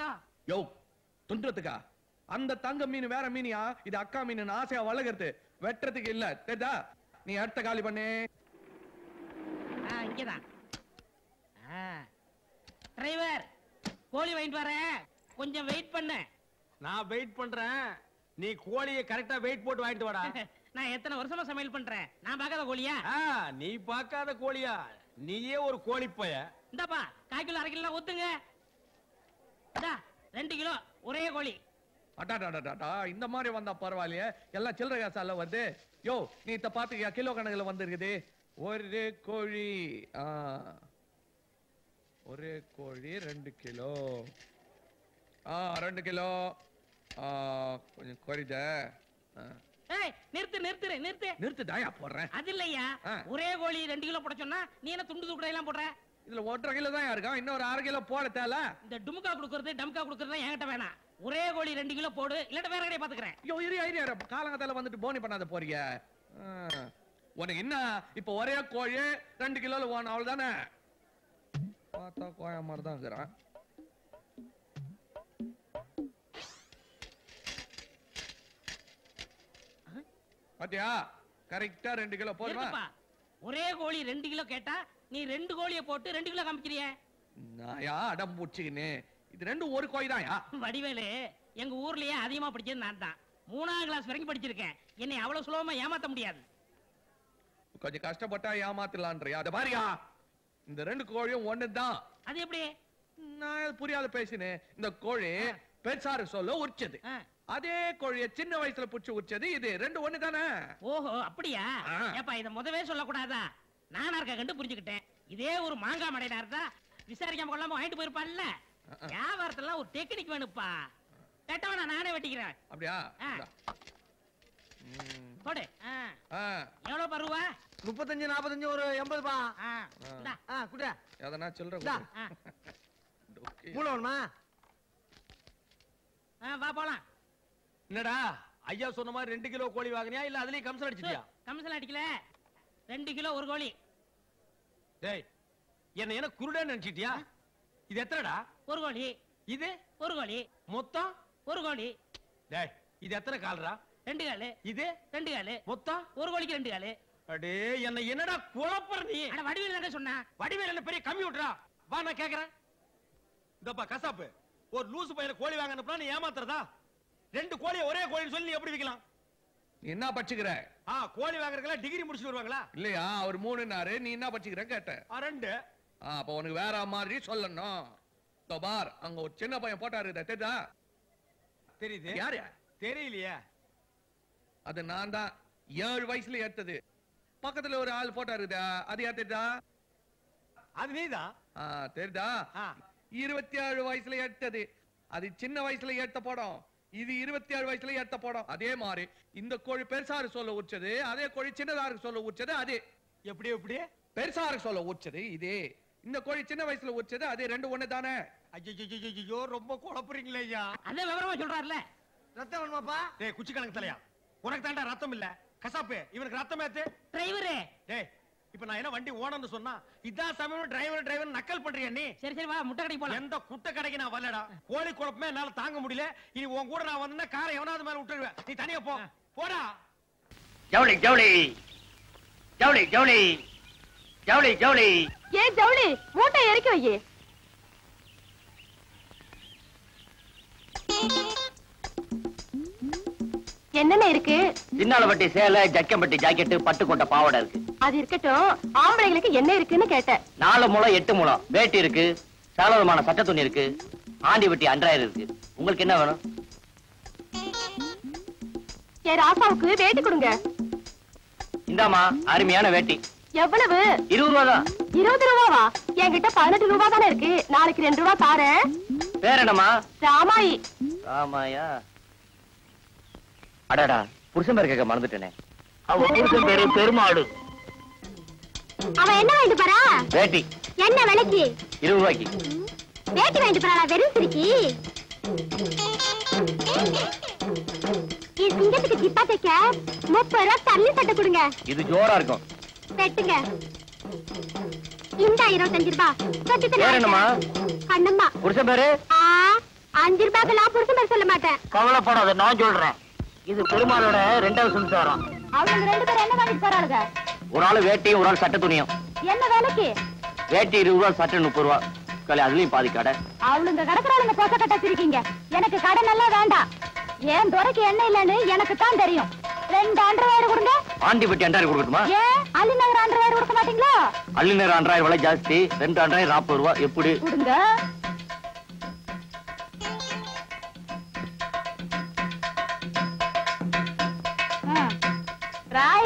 தான் யோ துன்றதுக்கா அந்த தங்க மீன் வேற மீனியா? இது அக்கா மீன் ஆசையா வளர்க்கறது. வெட்டுறதுக்கு இல்ல. நீ அடுத்த காலி பண்ணு. ஆ இங்கதான். டிரைவர் கோழி வாங்கிட்டு வரேன் கொஞ்சம் வெயிட் பண்ணு. நான் வெயிட் பண்றேன். நீ கோழியை கரெக்டா வெயிட் போட்டு வாங்கிட்டு வாடா. நான் எத்தனை வருஷமா சமையல் பண்றேன்? நான் பார்க்காத கோழியா? நீ பார்க்காத கோழியா. நீயே ஒரு கோழி போய இந்தாப்பா கால் கிலோ அரை கிலோ ஊத்துங்க. இந்தா ரெண்டு கிலோ ஒரே கோழி. அடாடாடாடா இந்த மாதிரி வந்தா பரவாயில்லையே. எல்லாம் சில்லறை காசால வருது யோ நீ இத பாத்துக்கியா கிலோ கணக்குல வந்திருக்குது. ஒரு கோழி ஒரு கோழி ரெண்டு கிலோ. ஆ ரெண்டு கிலோ. கொஞ்சம் குறைத நிறுத்து நிறுத்து நிறுத்து. நிறுத்து தாயா போடுறேன். அது இல்லையா. ஒரே கோழி ரெண்டு கிலோ போட சொன்னா நீ என்ன துண்டு துக்குடை எல்லாம் போடுற? இதுல ஒன்றரை கிலோ தான் இருக்கான் இன்னொரு அரை கிலோ போட தேல. இந்த டுமுக்கா கொடுக்கறது டம்கா கொடுக்கறது என்கிட்ட வேணாம். ஒரே கோழி ரெண்டு கிலோ போடு இல்லாட்ட வேற கடையை பாத்துக்கிறேன். ஐயோ இரு இரு. காலங்கத்தால வந்துட்டு போனி பண்ணாத போறீங்க. உனக்கு என்ன? இப்ப ஒரே கோழி ரெண்டு கிலோல ஓன அவ்வளவுதானே பார்த்தா கோயா மாதிரி தான் இருக்கிறான். பாத்தியா? கரெக்டா ரெண்டு கிலோ போதுமா ஒரே கோழி ரெண்டு கிலோ கேட்டா நீ ரெண்டு கோழியை போட்டு ரெண்டு கிலோ காமிக்கிறிய? நாயா? அடம் பூச்சிக்கின்னு. இது ரெண்டும் ஒரு கோழி தான்யா? வடிவேலு எங்க ஊர்லயே அதிகமா படிச்சது நான் தான். மூணாம் கிளாஸ் வரைக்கும் படிச்சிருக்கேன். என்னை அவ்வளவு சுலபமா ஏமாத்த முடியாது. கொஞ்சம் கஷ்டப்பட்டா ஏமாத்தலான்றியா அத பாரியா. இந்த ரெண்டு கோழியும் ஒண்ணுதான். அது எப்படி? நான் புரியாத பேசினேன் இந்த கோழி பெருசாரு சொல்ல உரிச்சது. அதே கோழிய சின்ன வயசுல புடிச்சு உரிச்சது இது. ரெண்டு ஒண்ணு தானே ஓஹோ அப்படியா. ஏப்பா இத முதவே சொல்லக்கூடாதா? நானா இருக்க கண்டு புரிஞ்சுக்கிட்டேன். இதே ஒரு மாங்காய் மடையினா இருந்தா விசாரிக்காம கொள்ளாம வாங்கிட்டு போயிருப்பான்ல. வியாபாரத்துல ஒரு டெக்னிக் வேணுப்பா. கேட்டவனா நானே வெட்டிக்கிறேன். அப்படியா. போடு. எவ்வளவு பருவா முப்பத்தஞ்சு நாற்பத்தஞ்சு ஒரு எண்பது பா குடியா எதனா சில்லற வா போலாம். என்னடா ஐயா சொன்ன மாதிரி ரெண்டு கிலோ கோழி வாங்கினியா? இல்ல அதுலயும் கம்சன் அடிச்சிட்டியா? கமிஷன் அடிக்கல. ரெண்டு கிலோ ஒரு கோழி. டேய் என்ன என்ன குருடன்னு நினைச்சிட்டியா? இது எத்தனைடா? ஒரு கோழி. இது? ஒரு கோழி. மொத்தம்? ஒரு கோழி. டேய் இது எத்தனை கால்ரா? ரெண்டு காலு. இது? ரெண்டு காலு. மொத்தம்? ஒரு கோழிக்கு ரெண்டு காலு. அடே என்ன என்னடா குழப்பற நீ? அட வடிவேல் தானே சொன்னா? வடிவேல் என்ன பெரிய கம்ப்யூட்டரா? வா நான் கேக்குறேன். இந்தப்பா கசாப்பு. ஒரு லூசு பையனை கோழி வாங்க அனுப்புனா நீ ஏமாத்துறதா? ரெண்டு கோழியை ஒரே கோழின்னு சொல்லி நீ எப்படி விக்கலாம்? என்ன பச்சுக்கிற ஆ கோழி வாங்குறதுக்கெல்லாம் டிகிரி முடிச்சுட்டு வருவாங்களா? இல்லையா? அவர் மூணுனாரு நீ என்ன பச்சுக்கிற கேட்டேன் ஆ, ரெண்டு. அப்ப உனக்கு வேற மாதிரி சொல்லணும். பார் அங்க ஒரு சின்ன பையன் போட்டாரு தெரியுதா? தெரியுது. யாரு? தெரியலையே. அது நான் தான். ஏழு வயசுல எடுத்தது பக்கத்துல ஒரு ஆள் போட்டாரு இதா. அது தெரியுதா? அது நீதான் ஆ, தெரியுதா. இருபத்தி ஏழு வயசுல எடுத்தது அது சின்ன வயசுல எடுத்த படம். இது இருபத்தி ஏழு வயசுல எடுத்த படம். அதே மாதிரி இந்த கோழி பெருசாரு சொல்ல உச்சது அதே கோழி சின்னதாருக்கு சொல்ல உச்சது அதே. எப்படி எப்படி? பெருசாருக்கு சொல்ல உச்சது இதே. இந்த கோழி சின்ன வயசுல உச்சது அது ரெண்டு ஒண்ணு தானே. ஐயோ ரொம்ப குழப்புறீங்களே ஐயா. அதே விவரமா சொல்றாருல. ரத்தம் வேணுமாப்பா? டேய் குச்சி கணக்கு தலையா? உனக்கு தாண்டா ரத்தம் இல்ல. கசாப்பு இவனுக்கு ரத்தம் ஏத்து. டிரைவரு டேய் இப்ப நான் என்ன வண்டி ஓனர்னு சொன்னா இதான் சமயம் டிரைவர் டிரைவர் நக்கல் பண்றியா நீ? சரி சரி வா முட்டை கடைக்கு போலாம். எந்த குட்டை கடைக்கு நான் வரலடா. கோழி குழப்பமே என்னால தாங்க முடியல. இனி உன் கூட நான் வந்தா காரை எவனாவது மேல விட்டுருவேன். நீ தனியா போ. போடா. ஜவுளி ஜவுளி. ஜவுளி ஜவுளி. ஜவுளி ஜவுளி. ஏ ஜவுளி? மூட்டை இறக்கி வை என்னென்ன இருக்கு? சின்னாலப்பட்டி சேலை ஜக்கம்பட்டி ஜாக்கெட்டு பட்டுக்கோட்டை பாவாடை இருக்கு. அது இருக்கட்டும். ஆம்பளைங்களுக்கு என்ன இருக்குன்னு கேட்டேன். நாலு முழம் எட்டு முழம் வேட்டி இருக்கு. சகலவிதமான சட்ட துணி இருக்கு. ஆண்டி வெட்டி அன்றாயிரம் இருக்கு. உங்களுக்கு என்ன வேணும்? என் ராசாவுக்கு வேட்டி கொடுங்க. இந்தாமா அருமையான வேட்டி. எவ்வளவு? இருபது ரூபா தான். இருபது ரூபாவா? என்கிட்ட பதினெட்டு ரூபா தானே இருக்கு. நாளைக்கு ரெண்டு ரூபா தாரேன். பேர் என்னம்மா? ராமாயி. ஆமாயா அடடா புருஷன் பேர் கேட்க மறந்துட்டேனே. அவ புருஷன் பேரு பெருமாடு. அவன் என்ன வாங்கிட்டு போறா? வேட்டி. என்ன விலைக்கு? இருபது ரூபாய்க்கு. வேட்டி வாங்கிட்டு போறா வெறும் சிரிக்கி என் சிங்கத்துக்கு ஜிப்பா தைக்க முப்பது ரூபா தள்ளி சட்டை கொடுங்க. இது ஜோரா இருக்கும். வெட்டுங்க. இந்த இருபத்தஞ்சு ரூபா. பேர் என்னம்மா? கண்ணம்மா. புருஷன் பேரு? ஆ அஞ்சு ரூபாய்க்கெல்லாம் புருஷன் பேர் சொல்ல மாட்டேன். கவலைப்படாத நான் சொல்றேன். இது பெருமாளோட ரெண்டாவது சம்சாரம். அவங்க ரெண்டு பேரும் என்ன வாங்கிட்டு போறாளுங்க? ஒரு ஆள் வேட்டியும் ஒரு ஆள் சட்டை துணியும். என்ன வேலைக்கு? வேட்டி இருபது ரூபா சட்டை முப்பது ரூபா. கலை அதுலயும் பாதி கடை. அவளுங்க கடக்குறாளுங்க போச கட்ட வச்சிருக்கீங்க எனக்கு கடன் எல்லாம் வேண்டாம். ஏன் துறைக்கு என்ன இல்லைன்னு எனக்கு தான் தெரியும். ரெண்டு அண்டர்வேர் கொடுங்க. ஆண்டிப்பட்டி அண்டாயிரம் கொடுக்கட்டுமா? ஏன் அள்ளி நகர் அண்டர்வேர் கொடுக்க மாட்டீங்களா? அள்ளி நேரம் அண்டாயிரம் விலை ஜாஸ்தி. ரெண்டு அண்டாயிரம் நாற்பது ரூபா. எப்படி? கொடுங்க.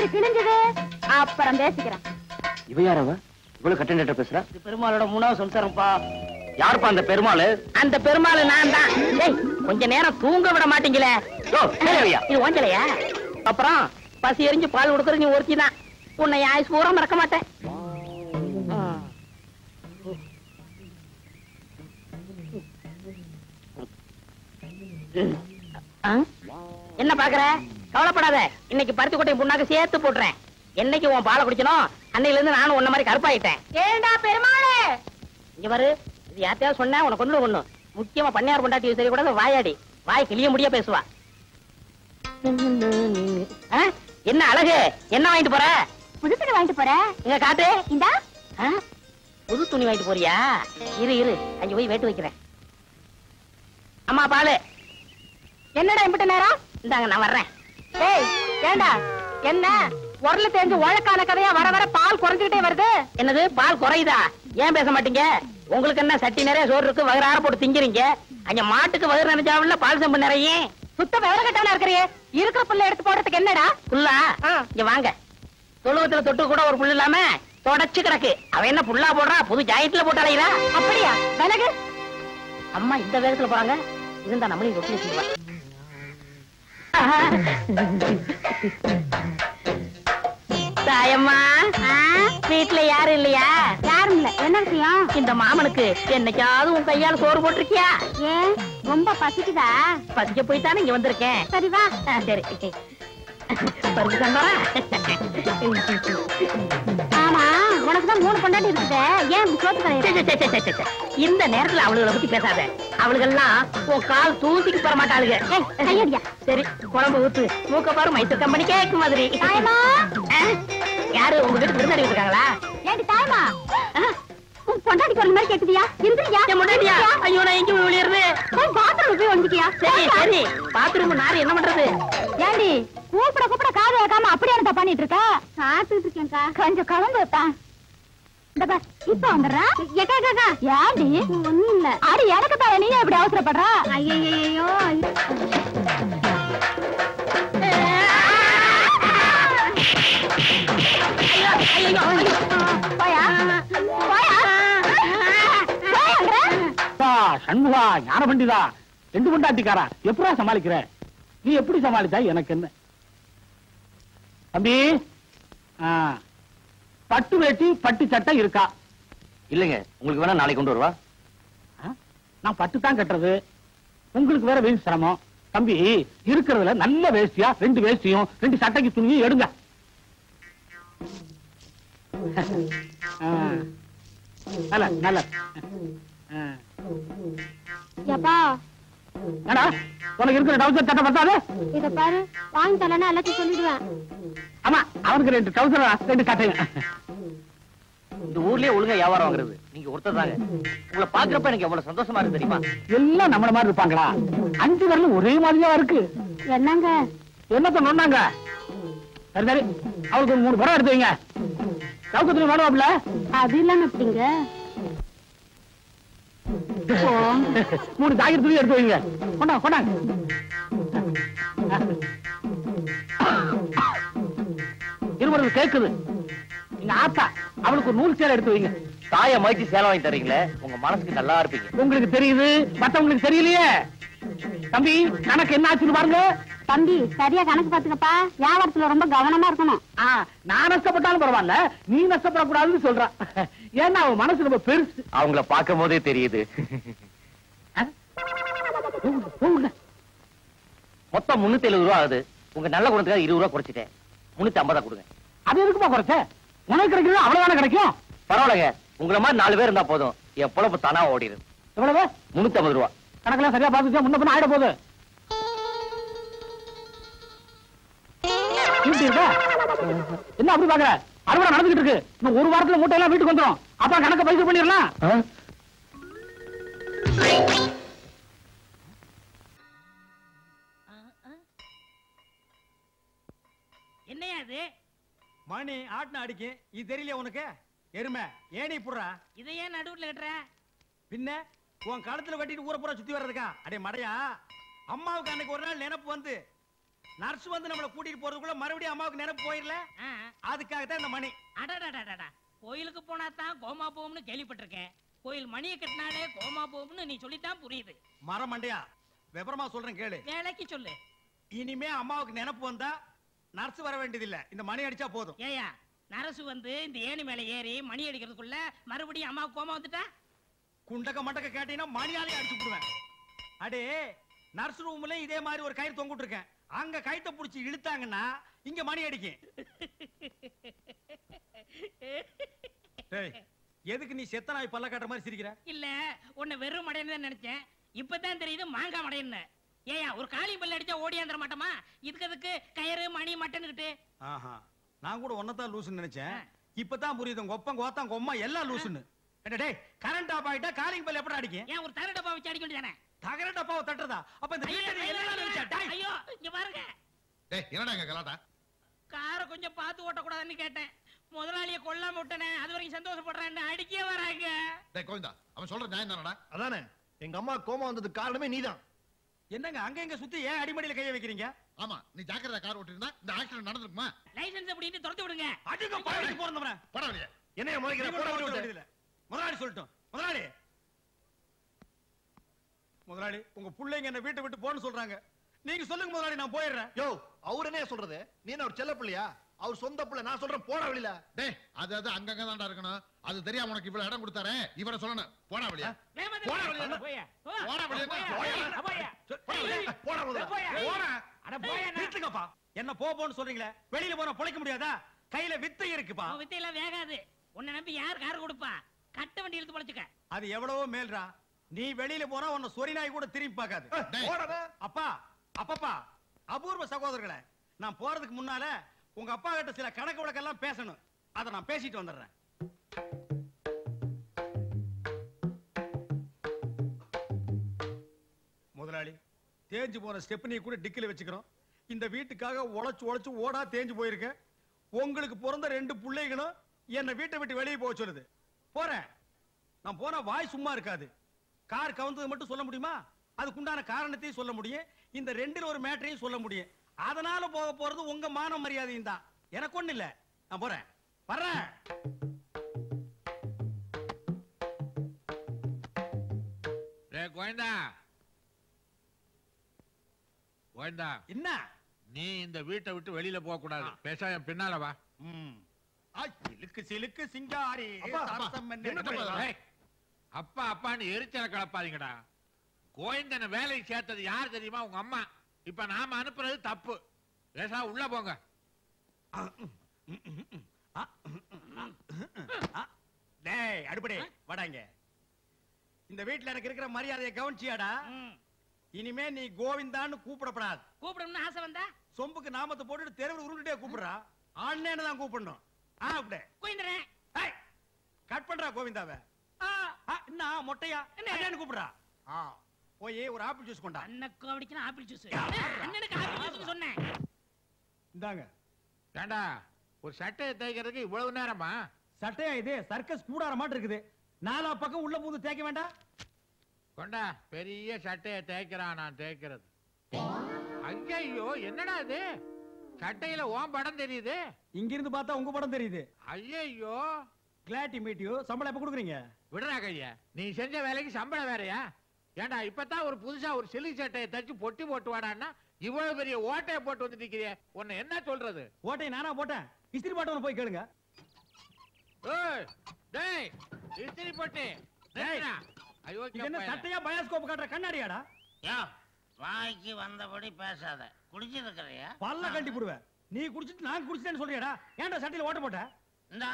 ராயர் கிழிஞ்சது அப்புறம் பேசிக்கிறேன். இவ யாரவ? இவ்வளவு கட்ட பேசுறா? இது பெருமாளோட மூணாவது சம்சாரம்ப்பா. யாருப்பா அந்த பெருமாள்? அந்த பெருமாள் நான் தான் கொஞ்ச நேரம் தூங்க விட மாட்டீங்களே? இது ஓஞ்சலையா? அப்புறம் பசி எரிஞ்சு பால் கொடுக்கறது நீ ஒருத்தி தான். உன்னை ஆயுஸ் பூரா மறக்க மாட்டேன். ஆ? என்ன பாக்குற கவலைப்படாத. இன்னைக்கு பருத்தி கொட்டை புண்ணாக்கு சேர்த்து போட்டுறேன். என்னைக்கு உன் பாலை குடிச்சனோ அன்னையில இருந்து நானும் உன்ன மாதிரி கருப்பாயிட்டேன். ஏண்டா பெருமாளே? இங்க பாரு இது யார்த்தையாவது சொன்னா உனக்கு கொண்டு ஒண்ணு முக்கியமா பண்ணையார் கொண்டாட்டி சரி கூட வாயாடி. வாய் கிளிய முடிய பேசுவா? என்ன அழகு? என்ன வாங்கிட்டு போற? புது துணி வாங்கிட்டு போறேன் இங்க காட்டு. இந்தா? புது துணி வாங்கிட்டு போறியா? இரு இரு. அங்க போய் வேட்டு வைக்கிறேன். அம்மா பாலு. என்னடா இம்பிட்ட நேரம்? இந்தாங்க நான் வர்றேன். ஏய் ஏண்டா? என்ன? உரல தெரிஞ்சு உழக்கான கதையா வர வர பால் குறைஞ்சுக்கிட்டே வருது? என்னது? பால் குறையுதா? ஏன் பேச மாட்டீங்க? உங்களுக்கு என்ன சட்டி நிறைய சோறு இருக்கு வயிறார போட்டு திங்கிறீங்க? அங்க மாட்டுக்கு வயிறு நிறைஞ்சாவில்ல பால் செம்பு நிறைய சுத்த விவரக்கட்டான இருக்கிறியே? இருக்கிற புள்ள எடுத்து போடுறதுக்கு என்னடா? புல்லா. இங்க வாங்க. தொழுவத்துல தொட்டு கூட ஒரு புல்லு இல்லாம தொடச்சு கிடக்கு. அவ என்ன புல்லா போடுறா? புது ஜாயத்துல போட்டு அலையிறா? அப்படியா? விலகு. அம்மா இந்த வேகத்துல போறாங்க. இருந்தா நம்மளையும் கொட்டி வச்சுருவா தாயம்மா வீட்டுல யாரும் இல்லையா? யாரும் இல்ல. என்ன விஷயம்? இந்த மாமனுக்கு என்னைக்காவது உன் கையால சோறு போட்டிருக்கியா? ஏன் ரொம்ப பசிக்குதா? பசிக்க போய் தானே இங்க வந்திருக்கேன். சரி வா. ஆ, சரி. பருப்பு சாம்பாரா? ஆமா உனக்கு தான் மூணு பொண்டாட்டி இருக்குது. ஏன் சோத்து. இந்த நேரத்துல அவளுகளை பத்தி பேசாத. அவளுகெல்லாம் உன் கால் தூசிக்கு பெற மாட்டாளுங்க. சரி குழம்பு ஊத்து. மூக்க பாரு மைசூர் கம்பெனி கேக்கு மாதிரி? யாரு உங்க வீட்டுக்கு விருந்தாடி இருக்காங்களா? ஏண்டி தாயமா உன் பொண்டாட்டிக்கு ஒரு மாதிரி கேக்குதியா? இருந்துறியா என் முன்னாடியா ஐயோ நான் எங்க விழியிறது போய் பாத்ரூம் போய் வந்துட்டியா சரி சரி. பாத்ரூம் நாரு என்ன பண்றது? ஏண்டி கூப்பிட கூப்பிட காது வைக்காம அப்படியே என்னடா பண்ணிட்டு இருக்க? சாப்பிட்டு இருக்கேன்க்கா. கொஞ்சம் கலந்து பார், இப்ப வந்துடுறேன் எக்கா காக்கா ஏண்டி? ஒண்ணும் இல்ல அடி எனக்கு தான் நீ எப்படி அவசரப்படுற? ஐயோ ஐயோ ஐயோ. சண்முகா ஞான பண்டிதா ரெண்டு பொண்டாட்டிக்காரா எப்படா சமாளிக்கிற நீ எப்படி சமாளிச்சா எனக்கு என்ன தம்பி பட்டு வேட்டி பட்டு சட்டை இருக்கா இல்லைங்க உங்களுக்கு வேணா நாளைக்கு கொண்டு வருவா? நான் பட்டு தான் கட்டுறது உங்களுக்கு வேற வேணும் சிரமம் தம்பி இருக்கிறதுல நல்ல வேஷ்டியா ரெண்டு வேஷ்டியும் ரெண்டு சட்டைக்கு துணியும் எடுங்க. நல்ல நல்ல. எப்பா ஏடா உனக்கு இருக்கிற டவுசர் சட்டை பத்தாது? இத பாரு வாங்கி தரலன்னா எல்லாத்தையும் சொல்லிடுவேன். ஆமா அவனுக்கு ரெண்டு டவுசர் ரெண்டு சட்டையும் இந்த ஊர்லயே ஒழுங்கா வியாபாரம் வாங்குறது. நீங்க ஒருத்தர் தாங்க. உங்களை பாக்குறப்ப எனக்கு எவ்வளவு சந்தோஷமா இருக்கு தெரியுமா? எல்லாம் நம்மள மாதிரி இருப்பாங்களா? அஞ்சு வரலும் ஒரே மாதிரியா இருக்கு. என்னங்க? என்னத்த நொன்னாங்க சரி சரி. அவளுக்கு ஒரு மூணு படம் எடுத்து வைங்க. சவுக்கத்துல அது மூணு ஜாக்கெட் துணி எடுத்து வைங்க. கொண்டாங்க கொண்டாங்க இருபது கேக்குது. நீங்க ஆத்தா அவளுக்கு நூல் சேலை எடுத்து வைங்க. தாய மாய்ச்சி சேலை வாங்கி தர்றீங்களே உங்க மனசுக்கு நல்லா இருப்பீங்க. உங்களுக்கு தெரியுது மத்தவங்களுக்கு தெரியலையே. தம்பி கணக்கு என்ன ஆச்சுன்னு பாருங்க. தம்பி சரியா கணக்கு பாத்துக்கப்பா வியாபாரத்துல ரொம்ப கவனமா இருக்கணும். ஆ, நான் நஷ்டப்பட்டாலும் பரவாயில்ல. நீ நஷ்டப்படக்கூடாதுன்னு சொல்றான் ஏன்னா அவன் மனசு ரொம்ப பெருசு. அவங்கள பார்க்கும் போதே தெரியுது. மொத்தம் முன்னூத்தி எழுபது ரூபா ஆகுது. உங்க நல்ல குணத்துக்காக இருபது ரூபா குறைச்சிட்டேன். முன்னூத்தி ஐம்பதா கொடுங்க. அது எதுக்குப்பா குறைச்ச? உனக்கு கிடைக்கிறது அவ்வளவுதானே கிடைக்கும்? பரவாயில்லைங்க. உங்களை மாதிரி நாலு பேர் இருந்தா போதும். என் பொழப்பு தானா ஓடிடும். எவ்வளவு? முன்னூத்தி ரூபா. கணக்கெல்லாம் சரியா பாத்துச்சா முன்ன பின்ன ஆயிட போகுது. என்ன அப்படி பாக்குற அறுவடை நடந்துகிட்டு இருக்கு. இன்னும் ஒரு வாரத்துல மூட்டை எல்லாம் வீட்டுக்கு வந்துரும். அப்புறம் கணக்க பைசல் பண்ணிடலாம். என்னையா அது மணி ஆட்டின அடிக்கும் இது தெரியல உனக்கு? எருமை. ஏனி புடுறா? இதை ஏன் நடுவுல கட்டுற? பின்ன உன் கழுத்துல கட்டிட்டு ஊரை பூரா சுத்தி வர்றதுக்கா? அடே மடையா. அம்மாவுக்கு அன்னைக்கு ஒரு நாள் நினைப்பு வந்து நர்ஸ் வந்து நம்மளை கூட்டிட்டு போறதுக்குள்ள மறுபடியும் அம்மாவுக்கு நினைப்பு போயிடல? ஆ, அதுக்காக தான் இந்த மணி. அடடடடடா கோயிலுக்கு போனா தான் கோமா போகும்னு கேள்விப்பட்டிருக்கேன் கோயில் மணியை கட்டினாலே கோமா போகும்னு நீ சொல்லித்தான் புரியுது. மரம் மண்டையா விவரமா சொல்றேன் கேளு. வேலைக்கு சொல்லு. இனிமே அம்மாவுக்கு நினைப்பு வந்தா நர்ஸ் வர வேண்டியதில்ல. இந்த மணி அடிச்சா போதும். ஏயா நரசு வந்து இந்த ஏணி மேல ஏறி மணி அடிக்கிறதுக்குள்ள மறுபடியும் அம்மா கோமா வந்துட்டா? குண்டக்க மண்டக்க கேட்டீங்கன்னா மணியாலே அடிச்சு விடுவேன் அடே நர்ஸ் ரூம்ல இதே மாதிரி ஒரு கயிறு தொங்கிட்டு இருக்கேன் அங்க கயித்தை புடிச்சு இழுத்தாங்கன்னா இங்க மணி அடிக்கும். டேய், எதுக்கு நீ செத்த நாய் பல்ல காட்டுற மாதிரி சிரிக்கிற? இல்ல உன்னை வெறும் மடையன்னு நினைச்சேன். இப்பதான் தெரியுது மாங்காய் மடையன்னு. ஏயா ஒரு காளி பல்ல அடிச்சா ஓடியாந்துட மாட்டோமா? இதுக்கு அதுக்கு கயிறு மணி மட்டன்னுகிட்டு ஆஹா நான் கூட ஒன்னதான் லூசுன்னு நினைச்சேன். இப்பதான் புரியுது உங்க ஒப்பம் கோத்தம் கொம்மா எல்லாம் லூசுன்னு என்ன டேய் கரண்ட் ஆஃப் ஆயிட்டா காலிங் பல் எப்படி அடிக்கும்? ஏன் ஒரு தர டப்பா வச்சு அடிக்க வேண்டியதானே? தகர டப்பாவை தட்டுறதா? அப்ப இந்த ஐயோ, வீட்டுல ஐயோ, நினைச்சா? இங்க பாருங்க. டேய் என்னடா இங்க கலாட்டா? காரை கொஞ்சம் பார்த்து ஓட்டக்கூடாதுன்னு கேட்டேன். முதலாளிய கொல்லாம விட்டனே அது வரைக்கும் சந்தோஷப்படுறேன்னு அடிக்கே வராங்க. டேய் கோவிந்தா அவன் சொல்ற நியாயம் தானடா? அதானே எங்க அம்மா கோமா வந்ததுக்கு காரணமே நீதான். என்னங்க அங்க எங்க சுத்தி ஏன் அடிமடியில கைய வைக்கிறீங்க? ஆமா நீ ஜாக்கிரதா கார் ஓட்டிருந்தா இந்த ஆக்சிடென்ட் நடந்திருக்குமா? லைசென்ஸ் அப்படின்னு துரத்து விடுங்க. அடிங்க பழகி போறந்தவன போடா வெளியே. என்னைய முளைக்கிற போட விட்டு முதலாளி சொல்லட்டும். முதலாளி முதலாளி உங்க பிள்ளைங்க என்ன வீட்டை விட்டு போன்னு சொல்றாங்க. நீங்க சொல்லுங்க முதலாளி நான் போயிடுறேன். யோ அவர் என்ன சொல்றது? நீ என்ன ஒரு செல்ல பிள்ளையா? அவர் சொந்த பிள்ளை நான் சொல்றேன் போட வெளியில. டேய் அது அது அங்கங்க தான்டா இருக்கணும். அது தெரியாம உனக்கு இவ்வளவு இடம் கொடுத்தாரே இவரை சொல்லணும். போடா வெளியே. வேகமா போடா திரும்பு. வெளியே. போயா. போ. போடா வெளியே. போயா. போயா. போயா. போடா. நிறுத்துங்கப்பா என்ன போ போன்னு சொல்றீங்களே? வெளியில போனா பொழைக்க முடியாதா? கையில வித்தை இருக்குப்பா. உன் வித்தையெல்லாம் வேகாது. உன்னை நம்பி யார் கார் கொடுப்பா? கட்ட வண்டி இழுத்து பொழைச்சுக்க. அது எவ்வளவோ மேல்ரா. நீ வெளியில போனா உன்னை சொறி நாய் கூட திரும்பி பார்க்காது. அப்பா அப்பப்பா அபூர்வ சகோதரர்களே நான் போறதுக்கு முன்னால உங்க அப்பா கிட்ட சில கணக்கு வழக்கெல்லாம் பேசணும். அதை நான் பேசிட்டு வந்துடுறேன். முதலாளி தேஞ்சு போன ஸ்டெப்னியை கூட டிக்கில வச்சுக்கிறோம். இந்த வீட்டுக்காக உழைச்சு உழைச்சு ஓடா தேஞ்சு போயிருக்கேன் உங்களுக்கு பிறந்த ரெண்டு பிள்ளைகளும் என்னை வீட்டை விட்டு வெளியே போக சொல்லுது. போறேன். நான் போனா வாய் சும்மா இருக்காது. கார் கவுந்தது மட்டும் சொல்ல முடியுமா? அதுக்குண்டான காரணத்தையும் சொல்ல முடியும். இந்த ரெண்டில் ஒரு மேட்டரையும் சொல்ல முடியும். அதனால போக போறது உங்க மான மரியாதையும் தான். எனக்கு ஒண்ணு இல்ல. நான் போறேன். வர்றேன். டேய் கோயந்தா. கோயந்தா. என்ன? நீ இந்த வீட்டை விட்டு வெளியில போக கூடாது பேச என் பின்னால வா. ம். ஆ, சிலுக்கு சிலுக்கு சிங்காரி. அப்பா, அப்பான்னு எரிச்சல கலப்பாதீங்கடா. கோயந்தனை வேலைக்கு சேர்த்தது யார் தெரியுமா? உங்க அம்மா. இப்ப நாம அனுப்புறது தப்பு. பேசா உள்ள போங்க. டேய் அடுப்படே. வாடாங்க இந்த வீட்ல எனக்கு இருக்கிற மரியாதையை கவனிச்சியாடா. இனிமே நீ கோவிந்தான்னு கூப்பிடப்படாது. கூப்பிடணும்னு ஆசை வந்தா? சொம்புக்கு நாமத்தை போட்டுட்டு தெருவில் உருண்டுட்டே கூப்பிடுறா. ஆண்ணேன்னு தான் கூப்பிடணும். ஆ அப்படியே கோயந்தரேன் ஏய், கட் பண்றா கோவிந்தாவ. என்ன மொட்டையா? என்ன? கூப்பிடுறா? ஆ போய் ஒரு ஆப்பிள் ஜூஸ் கொண்டா. அண்ணக்கு அடிக்கணும் ஆப்பிள் ஜூஸ் அண்ணனுக்கு ஆப்பிள் ஜூஸ் சொன்னேன். இந்தாங்க. ஏண்டா ஒரு சட்டையை தைக்கிறதுக்கு இவ்வளவு நேரமா? சட்டையா இது? சர்க்கஸ் கூடார மாட்டு இருக்குது. நாலா பக்கம் உள்ள பூந்து தேய்க்க வேண்டாம் கொண்டா பெரிய சட்டையை தேய்க்கிறான் நான் தேய்க்கிறது. ஐயோ என்னடா இது? சட்டையில ஓம் படம் தெரியுது? இங்க இருந்து பார்த்தா உங்க படம் தெரியுது. ஐயோ கிளாட்டி மீட் யூ சம்பளம் எப்ப கொடுக்குறீங்க? விடுறா கையா. நீ செஞ்ச வேலைக்கு சம்பளம் வேறயா? ஏண்டா இப்பதான் ஒரு புதுசா ஒரு சிலி சட்டையை தச்சு பொட்டி போட்டு வாடான்னா இவ்வளவு பெரிய ஓட்டையை போட்டு வந்து நிக்கிறியே உன்னை என்ன சொல்றது? ஓட்டையை நானா போட்டேன். இஸ்திரி பாட்டவன போய் கேளுங்க. டேய் இஸ்திரி போட்டு. ஐயோ என்ன சட்டையா பயாஸ்கோப் காட்டுற கண்ணாடியாடா? வாய்க்கு வந்தபடி பேசாத. குடிச்சிருக்கிறியா? பல்ல கட்டி போடுவேன். நீ குடிச்சிட்டு நான் குடிச்சிட்டேன்னு சொல்றியாடா. ஏன்டா சட்டையில ஓட்ட போட்ட? இந்தா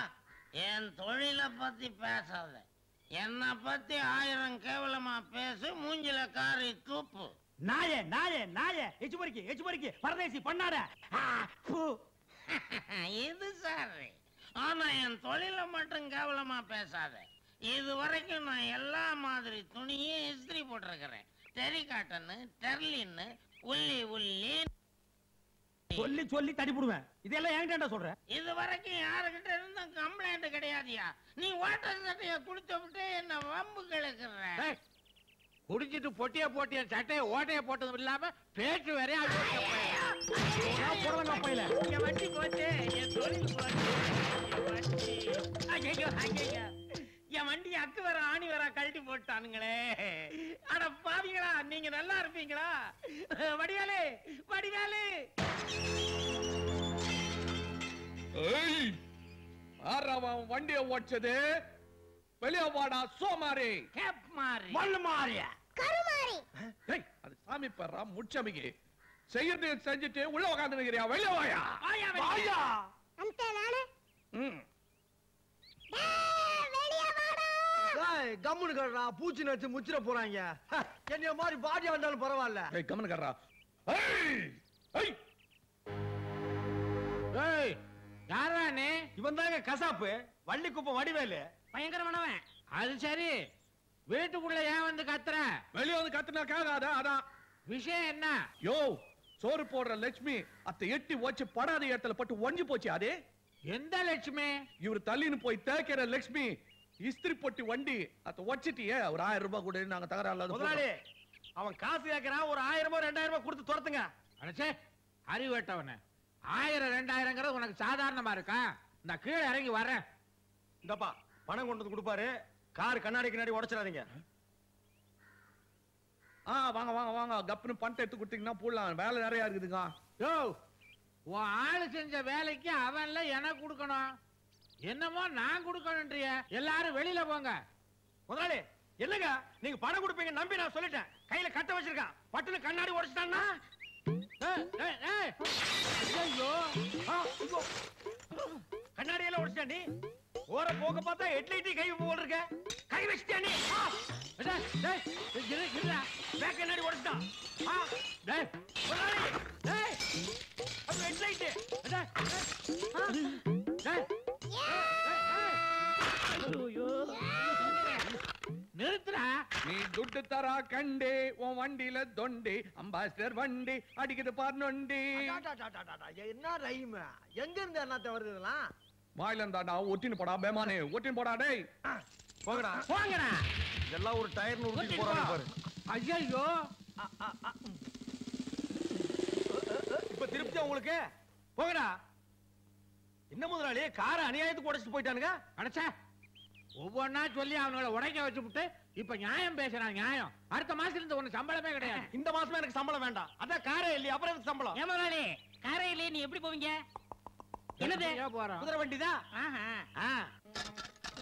என் தொழிலை பத்தி பேசாத. என்னை பத்தி ஆயிரம் கேவலமா பேசு மூஞ்சில காரி தூப்பு. நாயே நாயே நாயே. எச்சு பொறுக்கி எச்சு பொறுக்கி. பரதேசி பண்ணாட. இது சரி. ஆனா என் தொழில மட்டும் கேவலமா பேசாத. இது வரைக்கும் நான் எல்லா மாதிரி துணியும் இஸ்திரி போட்டிருக்கிறேன். டெரி காட்டனு டெர்லின்னு உள்ளி உள்ளி சொல்லி சொல்லி தடிப்புடுவேன் இதெல்லாம் என்கிட்ட சொல்ற? இது வரைக்கும் யாருக்கிட்ட இருந்தும் கம்ப்ளைண்ட் கிடையாதுயா. நீ வாட்டர் சட்டைய குடிச்ச விட்டு என்ன வம்பு கிழக்குற குடிச்சிட்டு பொட்டிய போட்டிய சட்டைய ஓட்டைய போட்டதும் இல்லாம பேச்சு வேற பையில என் வண்டி போச்சு. என் தொழில் போச்சு. என் வண்டி அக்கு வர ஆணி வர கழட்டி போட்டானுங்களே. அட பாவிங்களா நீங்க நல்லா இருப்பீங்களா? வடிவேலு வடிவேலு வண்டியை ஓடிச்சது வெளியே வாடா சோமாரி. கேப் மாறி. மண்ணு மாறியா ஏய், அது சாமி பெறா முச்சமிக்கு செய்யறது செஞ்சுட்டு உள்ள உட்காந்து நிக்கிறியா வெளியே வாயா. வாயா. வாயா. அந்த நானு. ம். வெளியே வாடா. கம்முனு கடுறா பூச்சி நச்சு முச்சிட போறாங்க. ஹ, என்னைய மாதிரி பாடியா வந்தாலும் பரவாயில்ல. கம்மனு கர்றா ஏய் ஏய். ஏய் யாரா நீ? இவன் தாங்க கசாப்பு. வள்ளி குப்பம் வடிவேலு. பயங்கரமானவன். அது சரி. வீட்டுக்குள்ள ஏன் வந்து கத்துற? வெளியே வந்து கத்துனா கேட்காத அதான். விஷயம் என்ன? யோ சோறு போடுற லட்சுமி அத்தை எட்டி வச்சு படாத இடத்துல பட்டு ஒஞ்சி போச்சு அதே. எந்த லட்சுமி? இவர் தள்ளின்னு போய் தேய்க்கிற லட்சுமி இஸ்திரி பொட்டி வண்டி அத வச்சிட்டியே ஒரு ஆயிரம் ரூபாய் கூட நாங்க தகராறு முதலாளி அவன் காசு கேட்கறான் ஒரு ஆயிரமோ ரெண்டாயிரம் ரூபாய் கொடுத்து துரத்துங்க. அடச்சே அறிவட்டவன ஆயிரம் ரெண்டாயிரங்கிறது உனக்கு சாதாரணமா இருக்கா? இந்த கீழே இறங்கி வரேன் இந்தப்பா பணம் கொண்டு வந்து கொடுப்பாரு. கார் கண்ணாடி கண்ணாடி உடைச்சிடாதீங்க. ஆ வாங்க வாங்க வாங்க. கப்புன்னு பணத்தை எடுத்து கொடுத்தீங்கன்னா போடலாம். வேலை நிறைய இருக்குதுங்க யோ உன் ஆளு செஞ்ச வேலைக்கு அவன்ல எனக்கு கொடுக்கணும். என்னமோ நான் கொடுக்கணும்ன்றிய. எல்லாரும் வெளியில போங்க. முதலாளி என்னங்க? நீங்க பணம் கொடுப்பீங்க நம்பி நான் சொல்லிட்டேன். கையில கட்ட வச்சிருக்கான். பட்டுன்னு கண்ணாடி உடைச்சிட்டான்னா? ஏய், ஏய், ஏய். ஐயோ. ஆ, ஐயோ. கண்ணாடி எல்லாம் உடைச்சிட்டா நீ? ஓர போக பார்த்தா ஹெட்லைட்டி கை போல் இருக்க கை வச்சிட்டியா நீ? இருடா. பேக் கண்ணாடி உடைச்சிட்டான் ஆ, டேய், முதலாளி டேய், அது ஹெட்லைட்டு டேய், டேய், டேய், நிறுத்துடா. நீ துட்டு தரா கண்டே உன் வண்டியில தொண்டி. அம்பாசிடர் வண்டி அடிக்குது பார் நொண்டி. என்ன ரைம் எங்க இருந்து என்னத்த வருது இதெல்லாம் வாயில இருந்தாடா ஒட்டின்னு போடா பேமானே. ஒட்டின்னு போடா டேய். போங்கடா. போங்கடா. இதெல்லாம் ஒரு டயர் உருட்டி போறாங்க பாரு. ஐயோ இப்ப திருப்தியா உங்களுக்கு? போங்கடா. என்ன முதலாளி? காரை அநியாயத்துக்கு உடைச்சிட்டு போயிட்டானுங்க? அடைச்சா. ஒவ்வொன்னா சொல்லி அவனுங்களை உடைக்க வச்சுப்புட்டு இப்ப நியாயம் பேசுறான் நியாயம். அடுத்த மாசத்துல இருந்து ஒண்ணு சம்பளமே கிடையாது. இந்த மாசமே எனக்கு சம்பளம் வேண்டாம். அதான் காரே இல்லையா அப்புறம் சம்பளம்? ஏன் முதலாளி? காரையிலே நீ எப்படி போவீங்க? என்னது? போறோம் குதிரை வண்டிதான் ஆஹா. ஆ,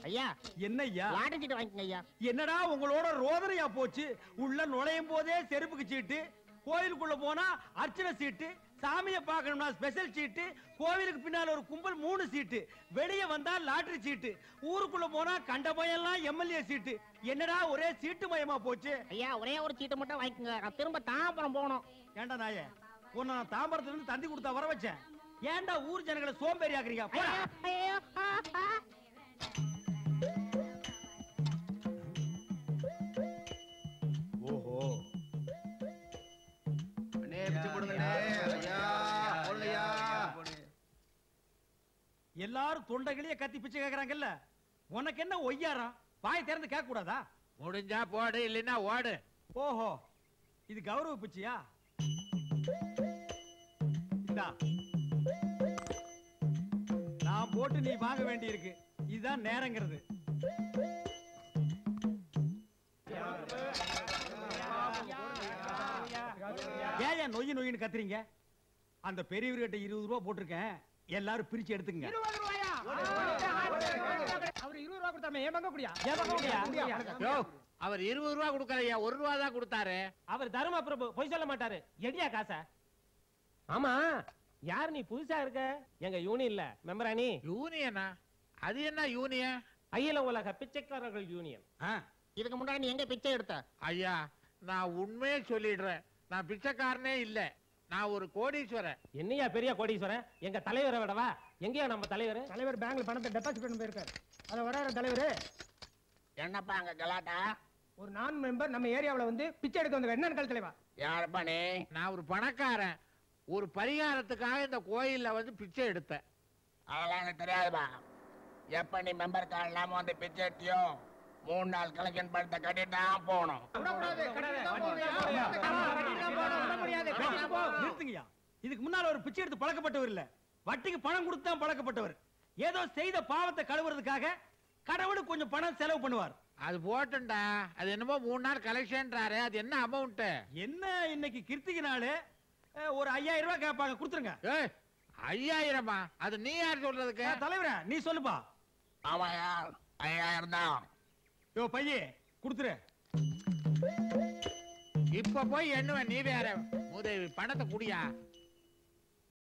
ஐயா என்ன ஐயா லாட்டரி சீட்டு வாங்கிக்கங்க ஐயா? என்னடா உங்களோட ரோதனையா போச்சு? உள்ள நுழையும் போதே செருப்புக்கு சீட்டு கோயிலுக்குள்ள போனா அர்ச்சனை சீட்டு சாமியை பார்க்கணும்னா ஸ்பெஷல் சீட்டு கோவிலுக்கு பின்னால ஒரு கும்பல் மூணு சீட்டு வெளியே வந்தா லாட்டரி சீட்டு ஊருக்குள்ள போனா கண்ட பயம்லாம் எம்எல்ஏ சீட்டு. என்னடா ஒரே சீட்டு மயமா போச்சு? ஐயா ஒரே ஒரு சீட்டு மட்டும் வாங்கிக்கோங்க. திரும்ப தாம்பரம் போகணும். ஏன்டா நாயே? உன்னை நான் தாம்பரத்துல இருந்து தந்தி கொடுத்தா வர வச்சேன். ஏன்டா ஊர் ஜனங்களை சோம்பேறி ஆக்குறீங்க. ஓஹோ. எல்லாரும் தொண்டைகளையே கத்தி பிச்சை கேக்குறாங்கல்ல. உனக்கு என்ன ஒய்யாரம்? வாய் திறந்து கேட்க கூடாதா முடிஞ்சா போடு இல்லைன்னா ஓடு. ஓஹோ. இது கௌரவ பிச்சையா? இந்தா. போட்டு நீ வாங்க வேண்டி இருக்கு இதுதான் நேரங்கிறது. ஏன் நொய்யு நொய்யுன்னு கத்துறீங்க? அந்த பெரியவர்கிட்ட இருபது ரூபா போட்டிருக்கேன். எல்லாரும் பிரிச்சு எடுத்துங்க அவர் இருபது ரூபா கொடுக்கலையா ஒரு ரூபா தான் கொடுத்தாரு. அவர் தர்ம பிரபு பொய் சொல்ல மாட்டாரு. எடியா காசா? ஆமா. யார் நீ புதுசா இருக்க? எங்க யூனியன்ல. மெம்பரா நீ யூனியனா? அது என்ன யூனியன்? அகில உலக பிச்சைக்காரர்கள் யூனியன். இதுக்கு முன்னாடி நீ எங்க பிச்சை எடுத்த? ஐயா நான் உண்மையே சொல்லிடுறேன். நான் பிச்சைக்காரனே இல்ல. நான் ஒரு கோடீஸ்வரன். என்னையா பெரிய கோடீஸ்வரன்? எங்க தலைவரை விடவா? எங்கயா நம்ம தலைவர்? தலைவர் பேங்க்ல பணத்தை டெபாசிட் பண்ணி போயிருக்காரு. அதை வராரு தலைவர். என்னப்பா அங்க கலாட்டா? ஒரு நான் மெம்பர் நம்ம ஏரியாவுல வந்து பிச்சை எடுக்க வந்த என்ன கல் தலைவா. யாருப்பா நீ? நான் ஒரு பணக்காரன். ஒரு பரிகாரத்துக்காக இந்த கோயில்ல வந்து பிச்சை எடுத்தேன். அதெல்லாம் எனக்கு தெரியாதுப்பா. எப்ப நீ மெம்பர் கார்டு இல்லாம வந்து பிச்சை எடுத்தியோ மூணு நாள் கலெக்ஷன் பணத்தை கட்டிட்டு தான் போகணும். நிறுத்துங்கய்யா. இதுக்கு முன்னால ஒரு பிச்சை எடுத்து பழக்கப்பட்டவர் இல்ல. வட்டிக்கு பணம் கொடுத்து தான் பழக்கப்பட்டவர். ஏதோ செய்த பாவத்தை கழுவுறதுக்காக கடவுளுக்கு கொஞ்சம் பணம் செலவு பண்ணுவார். அது போட்டுண்டா. அது என்னமோ மூணு நாள் கலெக்ஷன்றாரு. அது என்ன அமௌண்ட் என்ன இன்னைக்கு கிருத்திகை நாள்? ஒரு ஐயாயிரம் ரூபாய் கேட்பாங்க கொடுத்துருங்க. ஏய் ஐயாயிரமா? அது நீ யார் சொல்றதுக்கு? தலைவரே நீ சொல்லுப்பா. ஆமாயா ஐயாயிரம் தான். யோ பையே கொடுத்துரு. இப்ப போய் எண்ணுவேன் நீ வேற. உதவி பணத்தை குடியா?